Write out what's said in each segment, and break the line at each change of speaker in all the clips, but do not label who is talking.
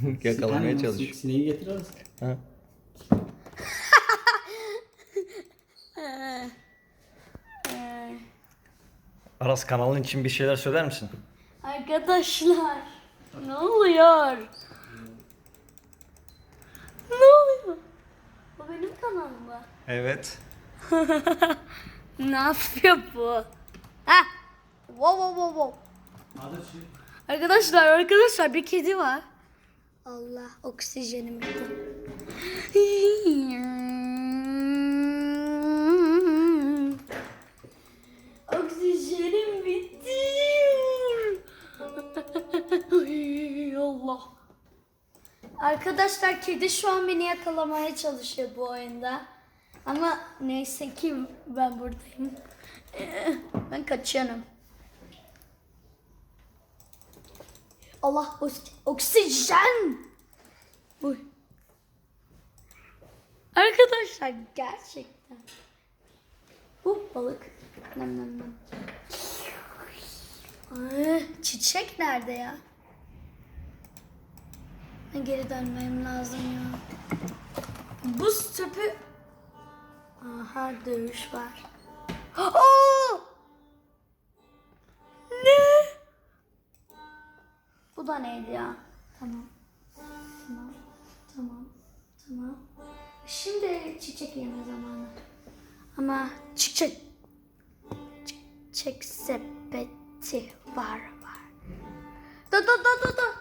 Yakalamaya çalışıyor.
Sineği getir arası.
Ha. Aras kanalın için bir şeyler söyler misin?
Arkadaşlar ne oluyor? Ne oluyor? Bu benim kanalım mı?
Evet.
Ne yapıyor bu? Ha? Wow wow wow wow. Arkadaşlar arkadaşlar bir kedi var. Allah oksijenim bitti. Oksijenim bitti. Allah. Arkadaşlar kedi şu an beni yakalamaya çalışıyor bu oyunda. Ama neyse ki ben buradayım. Ee, Ben kaçıyorum. Allah oks- oksijen. Uy. Arkadaşlar gerçekten. Bu balık. Nem nem. Ay, çiçek nerede ya? Ben geri dönmem lazım ya. Buz tüpü. Aha dövüş var. Aa! Da neydi ya? Tamam. Tamam. Tamam. Tamam. Şimdi çiçek yeme zamanı. Ama çiçek çiçek sepeti var var. Da da da da da.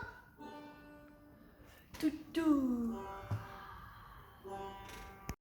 Du du.